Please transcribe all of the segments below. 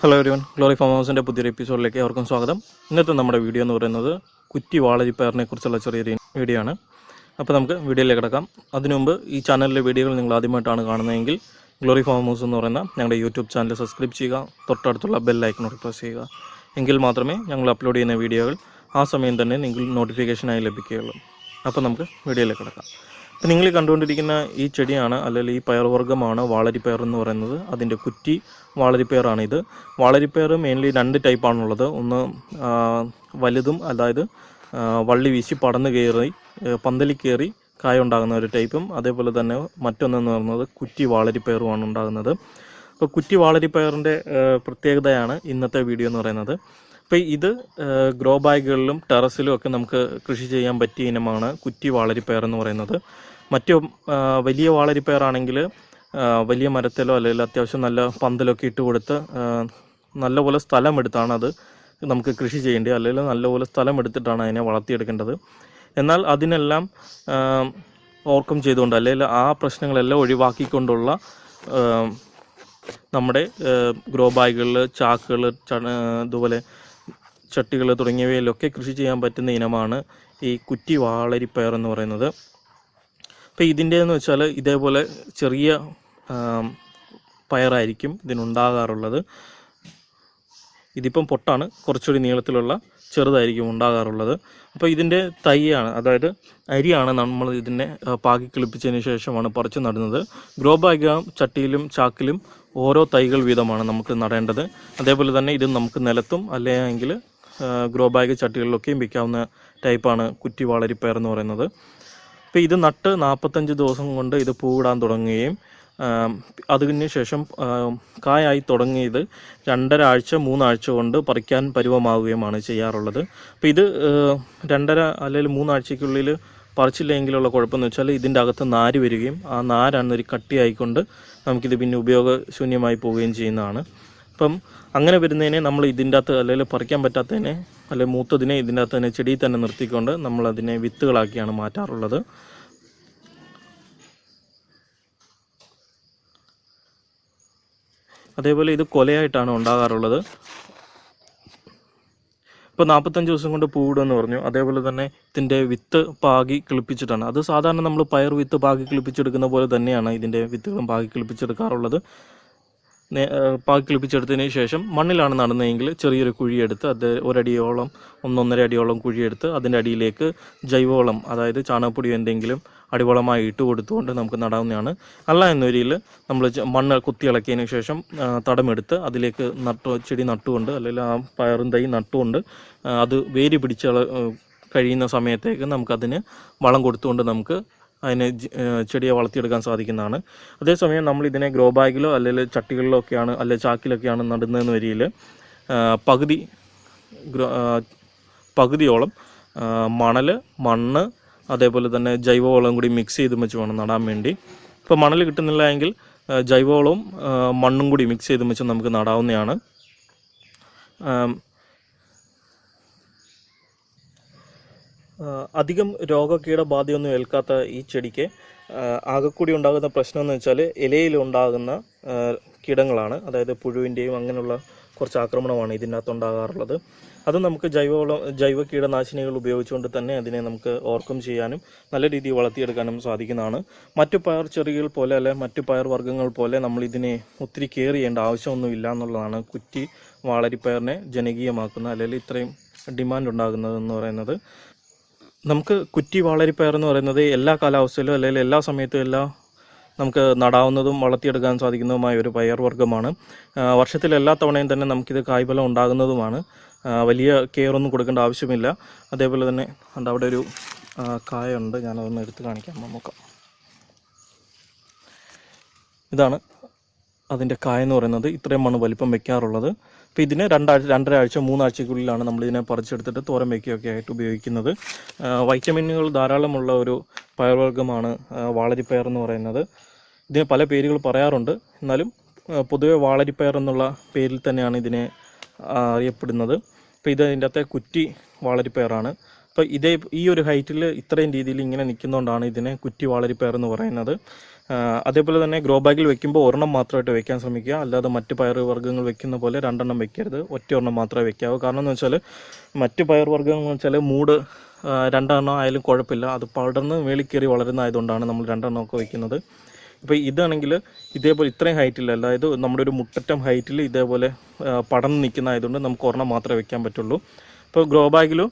Hello everyone glory farm ഹൗസിന്റെ പുതിയൊരു എപ്പിസോഡിലേക്ക് അവർക്കും സ്വാഗതം. ഇന്നത്തെ നമ്മുടെ വീഡിയോ എന്ന് പറയുന്നത് കുറ്റി വാളരിപ്പയറിനെ കുറിച്ചുള്ള ചെറിയൊരു വീഡിയോ ആണ്. അപ്പോൾ നമുക്ക് വീഡിയോയിലേക്ക് കിടക്കാം. അതിനുമുമ്പ് ഈ ചാനലിലെ വീഡിയോകൾ നിങ്ങൾ ആദ്യമായിട്ടാണ് കാണുന്നതെങ്കിൽ ഗ്ലോറി ഫാം ഹൗസ് എന്ന് പറയുന്ന ഞങ്ങളുടെ യൂട്യൂബ് ചാനൽ സബ്സ്ക്രൈബ് ചെയ്യുക തൊട്ടടുത്തുള്ള ബെൽ ഐക്കണോട് പ്രസ് ചെയ്യുക. എങ്കിൽ മാത്രമേ ഞങ്ങൾ അപ്ലോഡ് ചെയ്യുന്ന വീഡിയോകൾ ആ സമയം തന്നെ നിങ്ങൾ നോട്ടിഫിക്കേഷനായി ലഭിക്കുകയുള്ളൂ. അപ്പോൾ നമുക്ക് വീഡിയോയിലേക്ക് കിടക്കാം. അപ്പോൾ നിങ്ങൾ കണ്ടുകൊണ്ടിരിക്കുന്ന ഈ ചെടിയാണ് അല്ലെങ്കിൽ ഈ പയർവർഗമാണ് വാളരിപ്പയർ എന്ന് പറയുന്നത്. അതിന്റെ കുറ്റി വാളരിപ്പയറാണ് ഇത് വാളരിപ്പയർ മെയിൻലി രണ്ട് ടൈപ്പാണുള്ളത് ഒന്ന് വലുതും അതായത് വള്ളി വീശി പടന്ന് കയറി പന്തലി കയറി കായ ഉണ്ടാകുന്ന ഒരു ടൈപ്പും അതേപോലെ തന്നെ മറ്റൊന്നെന്ന് പറയുന്നത് കുറ്റി വാളരിപ്പയറുമാണ് ഉണ്ടാകുന്നത്. അപ്പോൾ കുറ്റി വാളരിപ്പയറിന്റെ പ്രത്യേകതയാണ് ഇന്നത്തെ വീഡിയോ എന്ന് പറയുന്നത്. അപ്പോൾ ഇത് ഗ്രോ ബാഗുകളിലും ടെറസിലും ഒക്കെ നമുക്ക് കൃഷി ചെയ്യാൻ പറ്റിയ ഇനമാണ് കുറ്റി വാളരിപ്പയർ എന്ന് പറയുന്നത്. മറ്റു വലിയ വാളരിപ്പയറാണെങ്കിൽ വലിയ മരത്തിലോ അല്ലെങ്കിൽ അത്യാവശ്യം നല്ല പന്തലൊക്കെ ഇട്ട് കൊടുത്ത് നല്ലപോലെ സ്ഥലം എടുത്താണ് അത് നമുക്ക് കൃഷി ചെയ്യേണ്ടത്. അല്ലെങ്കിൽ നല്ലപോലെ സ്ഥലം എടുത്തിട്ടാണ് അതിനെ വളർത്തിയെടുക്കേണ്ടത്. എന്നാൽ അതിനെല്ലാം ഓർക്കം ചെയ്തുകൊണ്ട് അല്ലെങ്കിൽ ആ പ്രശ്നങ്ങളെല്ലാം ഒഴിവാക്കിക്കൊണ്ടുള്ള നമ്മുടെ ഗ്രോ ബാഗുകളിൽ ചാക്കുകൾ ഇതുപോലെ ചട്ടികൾ തുടങ്ങിയവയിലൊക്കെ കൃഷി ചെയ്യാൻ പറ്റുന്ന ഇനമാണ് ഈ കുറ്റി വാളരിപ്പയർ എന്ന് പറയുന്നത്. അപ്പോൾ ഇതിന്റെന്ന് വെച്ചാൽ ഇതേപോലെ ചെറിയ പയറായിരിക്കും ഇതിനുണ്ടാകാറുള്ളത്. ഇതിപ്പം പൊട്ടാണ്. കുറച്ചുകൂടി നീളത്തിലുള്ള ചെറുതായിരിക്കും ഉണ്ടാകാറുള്ളത്. അപ്പോൾ ഇതിന്റെ തൈയാണ് അതായത് അരിയാണ് നമ്മൾ ഇതിനെ പാകി കിളിപ്പിച്ചതിന് ശേഷമാണ് പറിച്ചു നടുന്നത്. ഗ്രോ ബാഗ് ചട്ടിയിലും ചാക്കിലും ഓരോ തൈകൾ വീതമാണ് നമുക്ക് നടേണ്ടത്. അതേപോലെ തന്നെ ഇത് നമുക്ക് നിലത്തും അല്ലെങ്കിൽ ഗ്രോ ബാഗ് ചട്ടികളിലൊക്കെയും വിൽക്കാവുന്ന ടൈപ്പാണ് കുറ്റി വളരിപ്പയർ എന്ന് പറയുന്നത്. അപ്പോൾ ഇത് നട്ട് നാൽപ്പത്തഞ്ച് ദിവസം കൊണ്ട് ഇത് പൂവിടാൻ തുടങ്ങുകയും അതിന് ശേഷം കായായി തുടങ്ങിയത് രണ്ടര ആഴ്ച മൂന്നാഴ്ച കൊണ്ട് പറിക്കാൻ പരുവമാവുകയുമാണ് ചെയ്യാറുള്ളത്. അപ്പോൾ ഇത് രണ്ടര അല്ലെങ്കിൽ മൂന്നാഴ്ചയ്ക്കുള്ളിൽ പറിച്ചില്ലെങ്കിലുള്ള കുഴപ്പമെന്ന് വെച്ചാൽ ഇതിന്റെ അകത്ത് നാര് വരികയും ആ നാരാണ് ഒരു കട്ടിയായിക്കൊണ്ട് നമുക്കിത് പിന്നെ ഉപയോഗശൂന്യമായി പോവുകയും ചെയ്യുന്നതാണ്. അപ്പം അങ്ങനെ വരുന്നതിനെ നമ്മൾ ഇതിന്റെ അകത്ത് അല്ലെങ്കിൽ പറിക്കാൻ പറ്റാത്തതിനെ അല്ലെങ്കിൽ മൂത്തതിനെ ഇതിന്റെ അകത്ത് തന്നെ ചെടിയിൽ തന്നെ നിർത്തിക്കൊണ്ട് നമ്മൾ അതിനെ വിത്തുകളാക്കിയാണ് മാറ്റാറുള്ളത്. അതേപോലെ ഇത് കൊലയായിട്ടാണ് ഉണ്ടാകാറുള്ളത്. ഇപ്പോൾ നാൽപ്പത്തഞ്ച് ദിവസം കൊണ്ട് പൂവിടുമെന്ന് പറഞ്ഞു. അതേപോലെ തന്നെ ഇതിന്റെ വിത്ത് പാകി കിളിപ്പിച്ചിട്ടാണ്. അത് സാധാരണ നമ്മൾ പയർ വിത്ത് പാകി കിളിപ്പിച്ചെടുക്കുന്ന പോലെ തന്നെയാണ് ഇതിന്റെ വിത്തുകളും പാകി കിളിപ്പിച്ചെടുക്കാറുള്ളത്. പാകി കിളിപ്പിച്ചെടുത്തതിന് ശേഷം മണ്ണിലാണ് നടുന്നതെങ്കിൽ ചെറിയൊരു കുഴിയെടുത്ത് അത് ഒരടിയോളം ഒന്നൊന്നര അടിയോളം കുഴിയെടുത്ത് അതിന്റെ അടിയിലേക്ക് ജൈവവളം അതായത് ചാണകപ്പൊടി എന്തെങ്കിലും അടിവളമായി ഇട്ട് കൊടുത്തുകൊണ്ട് നമുക്ക് നടാവുന്നതാണ്. അല്ല എന്നൊരിയിൽ നമ്മൾ മണ്ണ് കുത്തി ഇളക്കിയതിന് ശേഷം തടമെടുത്ത് അതിലേക്ക് നട്ടു ചെടി നട്ടുകൊണ്ട് അല്ലെങ്കിൽ ആ പയറും തൈ നട്ടുകൊണ്ട് അത് വേര് പിടിച്ച് കഴിയുന്ന സമയത്തേക്ക് നമുക്കതിന് വളം കൊടുത്തുകൊണ്ട് നമുക്ക് അതിനെ ചെടിയെ വളർത്തിയെടുക്കാൻ സാധിക്കുന്നതാണ്. അതേസമയം നമ്മൾ ഇതിനെ ഗ്രോ ബാഗിലോ അല്ലെങ്കിൽ ചട്ടികളിലോ ഒക്കെയാണ് അല്ലെങ്കിൽ ചാക്കിലൊക്കെയാണ് നടുന്നതെന്ന് വരിയിൽ പകുതി പകുതിയോളം മണൽ മണ്ണ് അതേപോലെ തന്നെ ജൈവവളം കൂടി മിക്സ് ചെയ്ത് വെച്ച് വേണം നടാൻ വേണ്ടി. ഇപ്പോൾ മണൽ കിട്ടുന്നില്ല എങ്കിൽ ജൈവവളവും മണ്ണും കൂടി മിക്സ് ചെയ്ത് വെച്ച് നമുക്ക് നടാവുന്നതാണ് ആം, ആ, അധികം രോഗകീടബാധയൊന്നും ഏൽക്കാത്ത ഈ ചെടിക്ക് ആകെക്കൂടി ഉണ്ടാകുന്ന പ്രശ്നം എന്ന് വെച്ചാൽ ഇലയിൽ ഉണ്ടാകുന്ന കീടങ്ങളാണ്. അതായത് പുഴുവിന്റെയും അങ്ങനെയുള്ള കുറച്ച് ആക്രമണമാണ് ഇതിനകത്ത് ഉണ്ടാകാറുള്ളത് അത് നമുക്ക് ജൈവവളം ജൈവ കീടനാശിനികൾ ഉപയോഗിച്ചുകൊണ്ട് തന്നെ അതിനെ നമുക്ക് ഓർക്കം ചെയ്യാനും നല്ല രീതിയിൽ വളർത്തിയെടുക്കാനും സാധിക്കുന്നതാണ്. മറ്റു പയർ ചെറികൾ പോലെ അല്ലെ മറ്റു പയർ വർഗങ്ങൾ പോലെ നമ്മൾ ഇതിനെ ഒത്തിരി കെയർ ചെയ്യേണ്ട ആവശ്യമൊന്നുമില്ല എന്നുള്ളതാണ് കുറ്റി വാളരിപ്പയറിനെ ജനകീയമാക്കുന്ന അല്ലെങ്കിൽ ഇത്രയും ഡിമാൻഡ് ഉണ്ടാകുന്നതെന്ന് പറയുന്നത്. നമുക്ക് കുറ്റി വാളരിപ്പയർ എന്ന് പറയുന്നത് എല്ലാ കാലാവസ്ഥയിലും അല്ലെങ്കിൽ എല്ലാ സമയത്തും എല്ലാ നമുക്ക് നടാവുന്നതും വളർത്തിയെടുക്കാൻ സാധിക്കുന്നതുമായ ഒരു പയർ വർഗമാണ്. വർഷത്തിൽ എല്ലാ തവണയും തന്നെ നമുക്കിത് കായ്ഫലം ഉണ്ടാകുന്നതുമാണ്. വലിയ കെയർ ഒന്നും കൊടുക്കേണ്ട ആവശ്യമില്ല. അതേപോലെ തന്നെ അത് അവിടെ ഒരു കായ കായുണ്ട് ഞാനതൊന്ന് എടുത്ത് കാണിക്കാം. നമുക്ക് ഇതാണ് അതിന്റെ കായ എന്ന് പറയുന്നത് ഇത്രയുമാണ് വലിപ്പം വെക്കാറുള്ളത്. അപ്പോൾ ഇതിന് രണ്ടാഴ്ച രണ്ടര ആഴ്ച മൂന്നാഴ്ചക്കുള്ളിലാണ് നമ്മളിതിനെ പറിച്ചെടുത്തിട്ട് തോരൻ വയ്ക്കുകയൊക്കെ ആയിട്ട് ഉപയോഗിക്കുന്നത്. വൈറ്റമിനുകൾ ധാരാളമുള്ള ഒരു പയർവർഗമാണ് വാളരിപ്പയർ എന്ന് പറയുന്നത്. ഇതിന് പല പേരുകൾ പറയാറുണ്ട്. എന്നാലും പൊതുവേ വാളരിപ്പയർ എന്നുള്ള പേരിൽ തന്നെയാണ് ഇതിനെ അറിയപ്പെടുന്നത്. അപ്പോൾ ഇത് അതിന്റെ അകത്തെ കുറ്റി വാളരിപ്പയറാണ്. അപ്പോൾ ഇതേ ഈ ഒരു ഹൈറ്റിൽ ഇത്രയും രീതിയിൽ ഇങ്ങനെ നിൽക്കുന്നതുകൊണ്ടാണ് ഇതിനെ കുറ്റി വാളരിപ്പയർ എന്ന് പറയുന്നത്. അതേപോലെ തന്നെ ഗ്രോ ബാഗിൽ വെക്കുമ്പോൾ ഒരെണ്ണം മാത്രമായിട്ട് വെക്കാൻ ശ്രമിക്കുക. അല്ലാതെ മറ്റ് പയർ വർഗങ്ങൾ വെക്കുന്ന പോലെ രണ്ടെണ്ണം വെക്കരുത്. ഒറ്റ ഒരെണ്ണം മാത്രമേ വെക്കാവൂ. കാരണം എന്ന് വെച്ചാൽ മറ്റ് പയർ വർഗങ്ങൾ എന്ന് വെച്ചാൽ മൂട് രണ്ടെണ്ണം ആയാലും കുഴപ്പമില്ല. അത് പടർന്ന് മേളിൽ കയറി വളരുന്നതായതുകൊണ്ടാണ് നമ്മൾ രണ്ടെണ്ണം ഒക്കെ വെക്കുന്നത്. ഇപ്പോൾ ഇതാണെങ്കിൽ ഇതേപോലെ ഇത്രയും ഹൈറ്റിൽ അതായത് നമ്മുടെ ഒരു മുട്ടറ്റം ഹൈറ്റിൽ ഇതേപോലെ പടർന്ന് നിൽക്കുന്നതായതുകൊണ്ട് നമുക്ക് ഒരെണ്ണം മാത്രമേ വെക്കാൻ പറ്റുള്ളൂ. ഇപ്പോൾ ഗ്രോ ബാഗിലോ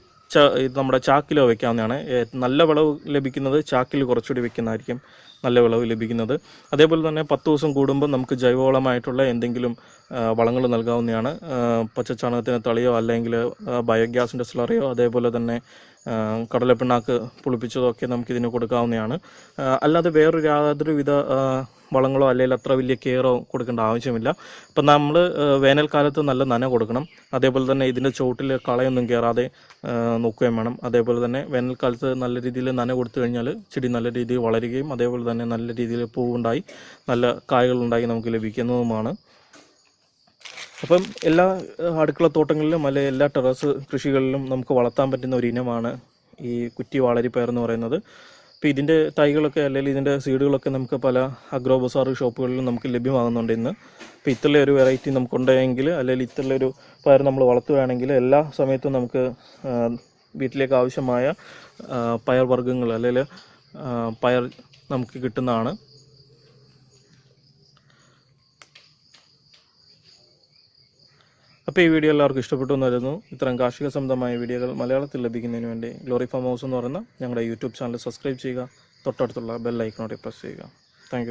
നമ്മുടെ ചാക്കിലോ വെക്കാവുന്നതാണ്. നല്ല വിളവ് ലഭിക്കുന്നത് ചാക്കിൽ കുറച്ചുകൂടി വെക്കുന്നതായിരിക്കും നല്ല വിളവ് ലഭിക്കുന്നത്. അതേപോലെ തന്നെ പത്ത് ദിവസം കൂടുമ്പോൾ നമുക്ക് ജൈവവളമായിട്ടുള്ള എന്തെങ്കിലും വളങ്ങൾ നൽകാവുന്നതാണ്. പച്ചച്ചാണകത്തിന് തളിയോ അല്ലെങ്കിൽ ബയോഗ്യാസിന്റെ സ്ലറിയോ അതേപോലെ തന്നെ കടലപ്പിണ്ണാക്ക് പുളിപ്പിച്ചതൊക്കെ നമുക്കിതിന് കൊടുക്കാവുന്നതാണ്. അല്ലാതെ വേറൊരു യാതൊരുവിധ വളങ്ങളോ അല്ലെങ്കിൽ അത്ര വലിയ കെയറോ കൊടുക്കേണ്ട ആവശ്യമില്ല. ഇപ്പം നമ്മൾ വേനൽക്കാലത്ത് നല്ല നന കൊടുക്കണം. അതേപോലെ തന്നെ ഇതിന്റെ ചുവട്ടിൽ കളയൊന്നും കയറാതെ നോക്കുകയും വേണം. അതേപോലെ തന്നെ വേനൽക്കാലത്ത് നല്ല രീതിയിൽ നന കൊടുത്തു കഴിഞ്ഞാൽ ചെടി നല്ല രീതിയിൽ വളരുകയും അതേപോലെ തന്നെ നല്ല രീതിയിൽ പൂവുണ്ടായി നല്ല കായകളുണ്ടായി നമുക്ക് ലഭിക്കുന്നതുമാണ്. അപ്പം എല്ലാ അടുക്കള തോട്ടങ്ങളിലും അല്ലെ എല്ലാ ടെറസ് കൃഷികളിലും നമുക്ക് വളർത്താൻ പറ്റുന്ന ഒരു ഇനമാണ് ഈ കുറ്റി വാളരിപ്പയർ എന്ന് പറയുന്നത്. അപ്പോൾ ഇതിന്റെ തൈകളൊക്കെ അല്ലെങ്കിൽ ഇതിന്റെ സീഡുകളൊക്കെ നമുക്ക് പല അഗ്രോ ബസാർ ഷോപ്പുകളിലും നമുക്ക് ലഭ്യമാകുന്നുണ്ട് ഇന്ന്. അപ്പോൾ ഇത്തരം ഒരു വെറൈറ്റി നമുക്കുണ്ടെങ്കിൽ അല്ലെങ്കിൽ ഇത്തരം ഒരു പയർ നമ്മൾ വളർത്തുകയാണെങ്കിൽ എല്ലാ സമയത്തും നമുക്ക് വീട്ടിലേക്ക് ആവശ്യമായ പയർ വർഗങ്ങൾ അല്ലെങ്കിൽ പയർ നമുക്ക് കിട്ടുന്നതാണ്. അപ്പോൾ ഈ വീഡിയോ എല്ലാവർക്കും ഇഷ്ടപ്പെട്ടു എന്ന് വരുന്നു ഇത്തരം കാർഷിക സംബന്ധമായ വീഡിയോകൾ മലയാളത്തിൽ ലഭിക്കുന്നതിന് വേണ്ടി ഗ്ലോറി ഫാം ഹൗസ് എന്ന് പറയുന്ന ഞങ്ങളുടെ യൂട്യൂബ് ചാനൽ സബ്സ്ക്രൈബ് ചെയ്യുക. തൊട്ടടുത്തുള്ള ബെൽ പ്രസ് ചെയ്യുക. താങ്ക്